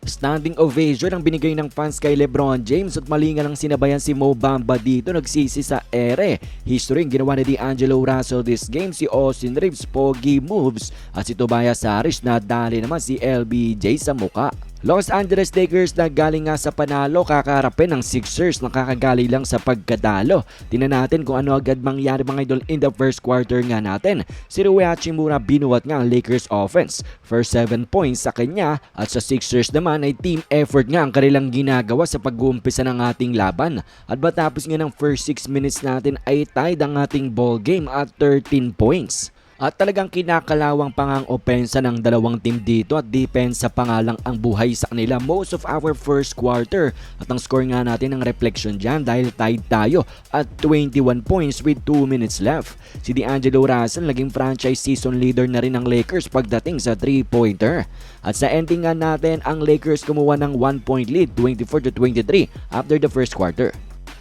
Standing ovation ang binigay ng fans kay Lebron James at mali nga lang sinabayan si Mo Bamba dito nagsisi sa ere. History ang ginawa ni D'Angelo Russell this game si Austin Reeves pogi moves at si Tobias Harris na dali naman si LBJ sa muka. Los Angeles Lakers na galing nga sa panalo kakaharapin ng Sixers na kakagali lang sa pagkadalo. Tingnan natin kung ano agad mangyari mga idol in the first quarter nga natin. Si Rui Hachimura binuwat nga ang Lakers offense. First 7 points sa kanya at sa Sixers naman ay team effort nga ang kanilang ginagawa sa pag-uumpisa ng ating laban. At matapos nga ng first 6 minutes natin ay tied ang ating ball game at 13 points. At talagang kinakalawang pangang opensa ng dalawang team dito at depensa pa nga lang ang buhay sa kanila most of our first quarter. At ang score nga natin ng reflection dyan dahil tied tayo at 21 points with 2 minutes left. Si D'Angelo Russell naging franchise season leader na rin ng Lakers pagdating sa 3-pointer. At sa ending nga natin, ang Lakers kumuha ng 1 point lead 24 to 23 after the first quarter.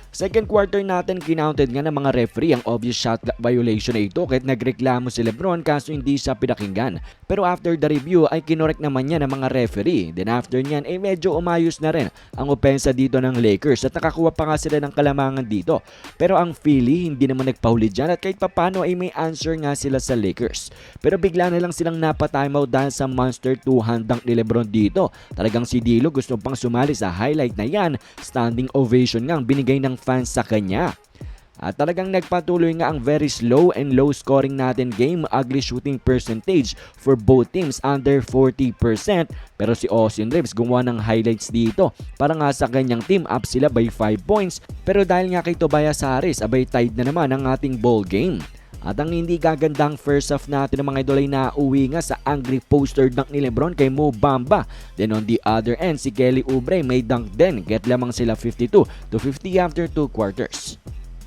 Second quarter natin kinounted nga ng mga referee ang obvious shot violation na ito kahit nagreklamo si Lebron kaso hindi siya pinakinggan. Pero after the review ay kinorek naman niya ng mga referee. Then after niyan ay medyo umayos na rin ang opensa dito ng Lakers at nakakuha pa nga sila ng kalamangan dito. Pero ang Philly hindi naman nagpahuli dyan at kahit papano ay may answer nga sila sa Lakers. Pero bigla na lang silang napatimeout dahil sa monster 2 handang ni Lebron dito. Talagang si Dilo gusto pang sumali sa highlight na yan. Standing ovation nga ang binigay ng fans sa kanya. At talagang nagpatuloy nga ang very slow and low scoring natin game, ugly shooting percentage for both teams under 40%. Pero si Austin Reeves gumawa ng highlights dito para nga sa kanyang team up sila by 5 points. Pero dahil nga kay Tobias Harris, abay tied na naman ang ating ball game. At ang hindi gagandang first half natin ng mga idol ay nauwi nga sa angry poster dunk ni Lebron kay Mo Bamba. Then on the other end, si Kelly Oubre may dunk din. Get lamang sila 52 to 50 after 2 quarters.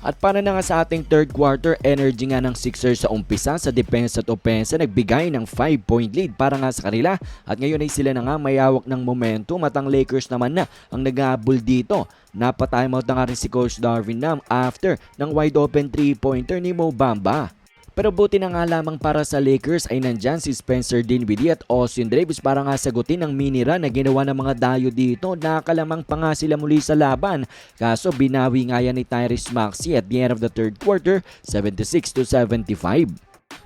At para na nga sa ating third quarter, energy nga ng Sixers sa umpisa sa defense at offense nagbigay ng 5 point lead para nga sa kanila. At ngayon ay sila na nga mayawak ng momentum at ang Lakers naman na ang nagabol dito. Napatimeout na nga rin si Coach Darvin Nam after ng wide open 3-pointer ni Mo Bamba. Pero buti na nga lamang para sa Lakers ay nandyan si Spencer Dinwiddie at Austin Davis para nga sagutin ang mini run na ginawa ng mga dayo dito. Nakalamang pa nga sila muli sa laban. Kaso binawi nga yan ni Tyrese Maxey at the end of the third quarter, 76 to 75.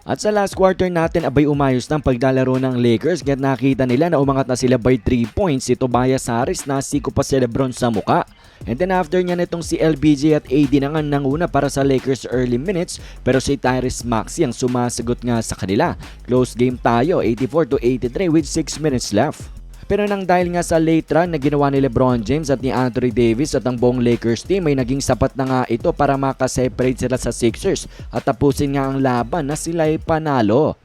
At sa last quarter natin abay umayos ng paglalaro ng Lakers kahit nakita nila na umangat na sila by 3 points si Tobias Harris na siko pa si Lebron sa muka. And then after niya nitong si LBJ at AD na nga nanguna para sa Lakers early minutes pero si Tyrese Maxey ang sumasagot nga sa kanila. Close game tayo 84 to 83 with 6 minutes left. Pero nang dahil nga sa late run na ginawa ni Lebron James at ni Anthony Davis at ang buong Lakers team ay naging sapat na nga ito para makaseparate sila sa Sixers at tapusin nga ang laban na sila ay panalo.